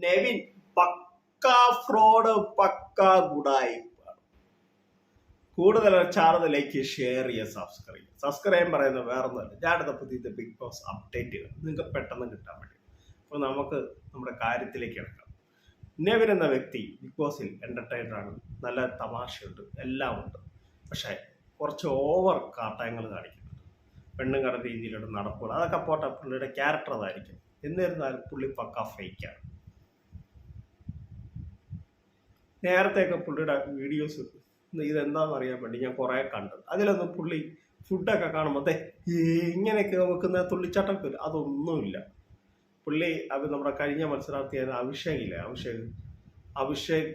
നെവിൻ പക്ക fraud പക്ക ഗുഡായി. കൂടുതൽ ചാനലിലേക്ക് share ചെയ്യുക സബ്സ്ക്രൈബ് ചെയ്യുക. സബ്സ്ക്രൈബ് പറയുന്നത് വേറെ ഒന്നുമല്ല ഞാനത് പുതിയ ബിഗ് ബോസ് അപ്ഡേറ്റുകൾ നിങ്ങൾക്ക് പെട്ടെന്ന് കിട്ടാൻ വേണ്ടി. അപ്പോൾ നമുക്ക് നമ്മുടെ കാര്യത്തിലേക്ക് എടുക്കാം നെവിൻ എന്ന വ്യക്തി ബിഗ് ബോസിൽ എന്റർടൈനറാണ് നല്ല തമാശയുണ്ട്. എല്ലാം ഉണ്ട്. പക്ഷേ കുറച്ച് ഓവർ കാട്ടായങ്ങൾ കാണിക്കുന്നുണ്ട്. പെണ്ണും കട രീതിയിലുള്ള നടപ്പുകൾ. അതൊക്കെ പോട്ടെ പുള്ളിയുടെ ക്യാരക്ടർ അതായിരിക്കും. എന്നിരുന്നാലും പുള്ളി പക്ക ഫേക്കാണ് നേരത്തെയൊക്കെ പുള്ളിയുടെ വീഡിയോസ് ഇതെന്താണെന്ന് അറിയാൻ വേണ്ടി ഞാൻ കുറേ കണ്ടത് അതിലൊന്നും പുള്ളി ഫുഡൊക്കെ കാണുമ്പോൾ അതെ ഇങ്ങനെയൊക്കെ വെക്കുന്ന തുള്ളിച്ചാട്ടൊക്കെ വരും അതൊന്നുമില്ല. പുള്ളി അത് നമ്മുടെ കഴിഞ്ഞ മത്സരാർത്ഥിയായ അഭിഷേക് ഇല്ല അഭിഷേക് അഭിഷേക്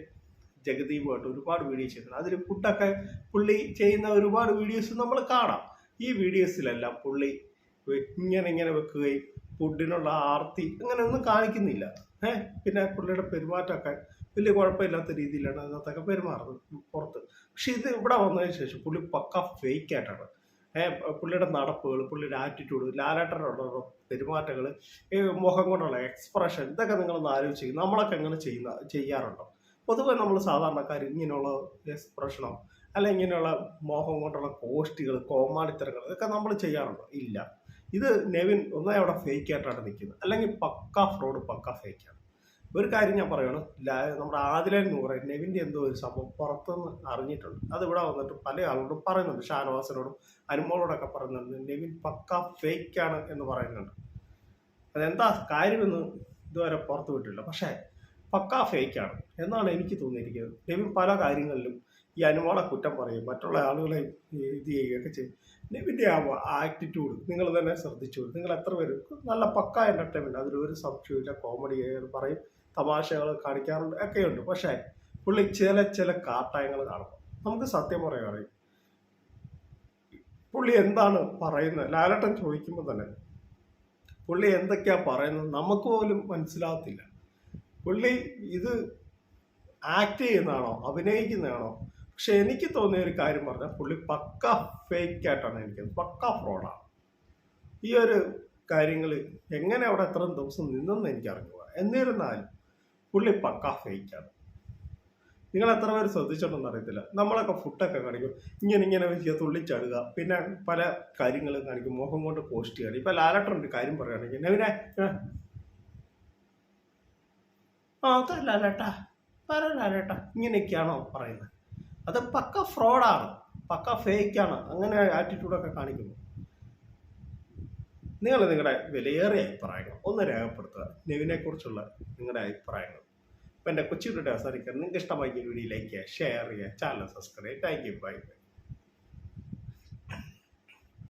ജഗദീപുമായിട്ട് ഒരുപാട് വീഡിയോ ചെയ്തിട്ടുണ്ട്. അതിൽ ഫുഡൊക്കെ പുള്ളി ചെയ്യുന്ന ഒരുപാട് വീഡിയോസ് നമ്മൾ കാണാം. ഈ വീഡിയോസിലെല്ലാം പുള്ളി ഇങ്ങനെ ഇങ്ങനെ വെക്കുകയും ഫുഡിനുള്ള ആർത്തി അങ്ങനെ ഒന്നും കാണിക്കുന്നില്ല. ഏഹ് പിന്നെ പുള്ളിയുടെ പെരുമാറ്റമൊക്കെ വലിയ കുഴപ്പമില്ലാത്ത രീതിയിലാണ് അതിനകത്തൊക്കെ പെരുമാറുന്നത് പുറത്ത്. പക്ഷെ ഇത് ഇവിടെ വന്നതിന് ശേഷം പുള്ളി പക്ക ഫേക്ക് ആയിട്ടാണ് ഏഹ് പുള്ളിയുടെ നടപ്പുകൾ പുള്ളിയുടെ ആറ്റിറ്റ്യൂഡ് ലാലേട്ടനോടുള്ള പെരുമാറ്റങ്ങൾ മുഖം കൊണ്ടുള്ള എക്സ്പ്രഷൻ ഇതൊക്കെ നിങ്ങളൊന്ന് ആലോചിച്ച് നമ്മളൊക്കെ എങ്ങനെ ചെയ്യുന്ന ചെയ്യാറുണ്ടോ? പൊതുവെ നമ്മൾ സാധാരണക്കാർ ഇങ്ങനെയുള്ള എക്സ്പ്രഷനോ അല്ല ഇങ്ങനെയുള്ള മോഹം കൊണ്ടുള്ള കോഷ്ടികൾ കോമാളിത്തരങ്ങൾ ഇതൊക്കെ നമ്മൾ ചെയ്യാറുണ്ടോ? ഇല്ല. ഇത് നെവിൻ ഒന്നായി അവിടെ ഫേക്ക് ആയിട്ടാണ് നിൽക്കുന്നത്. അല്ലെങ്കിൽ പക്ക ഫ്രോഡ് പക്ക ഫേക്കാണ് ഒരു കാര്യം ഞാൻ പറയുകയാണ് ലാ- നമ്മുടെ ആദിലൻ നൂറ് നെവിന്റെ എന്തോ ഒരു സംഭവം പുറത്തുനിന്ന് അറിഞ്ഞിട്ടുണ്ട്. അത് ഇവിടെ വന്നിട്ട് പല ആളോടും പറയുന്നുണ്ട്. ഷാനവാസിനോടും അനുമോളോടൊക്കെ പറയുന്നുണ്ട് നെവിൻ പക്ക ഫേക്കാണ് എന്ന് പറയുന്നുണ്ട്. അതെന്താ? കാര്യമെന്ന് ഇതുവരെ പുറത്തു വിട്ടില്ല പക്ഷേ പക്ക ഫേക്കാണ്. എന്നാണ് എനിക്ക് തോന്നിയിരിക്കുന്നത്. നബി പല കാര്യങ്ങളിലും ഈ അനുമോളെ കുറ്റം പറയും. മറ്റുള്ള ആളുകളെ ഇത് ചെയ്യുകയൊക്കെ ചെയ്യും. നബിന്റെ ആ ആറ്റിറ്റ്യൂഡ് നിങ്ങൾ തന്നെ ശ്രദ്ധിച്ചു. നിങ്ങൾ എത്ര പേര്? നല്ല പക്ക എന്റർടൈൻമെന്റ് അതിലൊരു സംശയമില്ല കോമഡി പറയും. തമാശകൾ കാണിക്കാറുണ്ട്. ഒക്കെയുണ്ട്. പക്ഷേ പുള്ളി ചില ചില കാട്ടായങ്ങൾ കാണും. നമുക്ക് സത്യം പറയുകയാണെങ്കിൽ പുള്ളി എന്താണ് പറയുന്നത്? ലാലട്ടൻ ചോദിക്കുമ്പോൾ തന്നെ പുള്ളി എന്തൊക്കെയാണ് പറയുന്നത്? നമുക്ക് പോലും മനസ്സിലാകത്തില്ല. പുള്ളി ഇത് ആക്ട് ചെയ്യുന്നതാണോ? അഭിനയിക്കുന്നതാണോ? പക്ഷെ എനിക്ക് തോന്നിയ ഒരു കാര്യം പറഞ്ഞാൽ പുള്ളി പക്ക ഫേക്ക് ആയിട്ടാണ് എനിക്ക് പക്ക ഫ്രോഡാണ് ഈ ഒരു കാര്യങ്ങൾ എങ്ങനെ അവിടെ എത്ര ദിവസം നിന്നെന്ന് എനിക്ക് അറിഞ്ഞുക എന്നിരുന്നാലും പുള്ളി പക്ക ഫേക്കാണ് നിങ്ങൾ എത്ര പേര് ശ്രദ്ധിച്ചിട്ടുണ്ടെന്ന് അറിയത്തില്ല. നമ്മളൊക്കെ ഫുഡൊക്കെ കാണിക്കും. ഇങ്ങനെ ഇങ്ങനെ വലിയ തുള്ളിച്ചാടുക പിന്നെ പല കാര്യങ്ങളും കാണിക്കും. മുഖം കൊണ്ട് പോസ്റ്റ് ചെയ്യുക ഇപ്പം ലാലട്ടൻ ഒരു കാര്യം പറയുകയാണെങ്കിൽ നവിനെ അതല്ല ലാലേട്ടാ പറ ലാലേട്ടാ ഇങ്ങനെയൊക്കെയാണോ പറയുന്നത്. അത് പക്ക ഫ്രോഡാണ് പക്ക ഫേക്കാണ് അങ്ങനെ ആറ്റിറ്റ്യൂഡൊക്കെ കാണിക്കുന്നു. നിങ്ങൾ നിങ്ങളുടെ വിലയേറിയ അഭിപ്രായങ്ങൾ ഒന്ന് രേഖപ്പെടുത്തുക. നെവിനെക്കുറിച്ചുള്ള നിങ്ങളുടെ അഭിപ്രായങ്ങൾ. ഇപ്പം എന്റെ കൊച്ചിയുടെ അവസാനിക്കാൻ നിങ്ങൾക്ക് ഇഷ്ടമായി വീഡിയോ ലൈക്ക് ചെയ്യുക ഷെയർ ചെയ്യുക channel subscribe thank you bye bye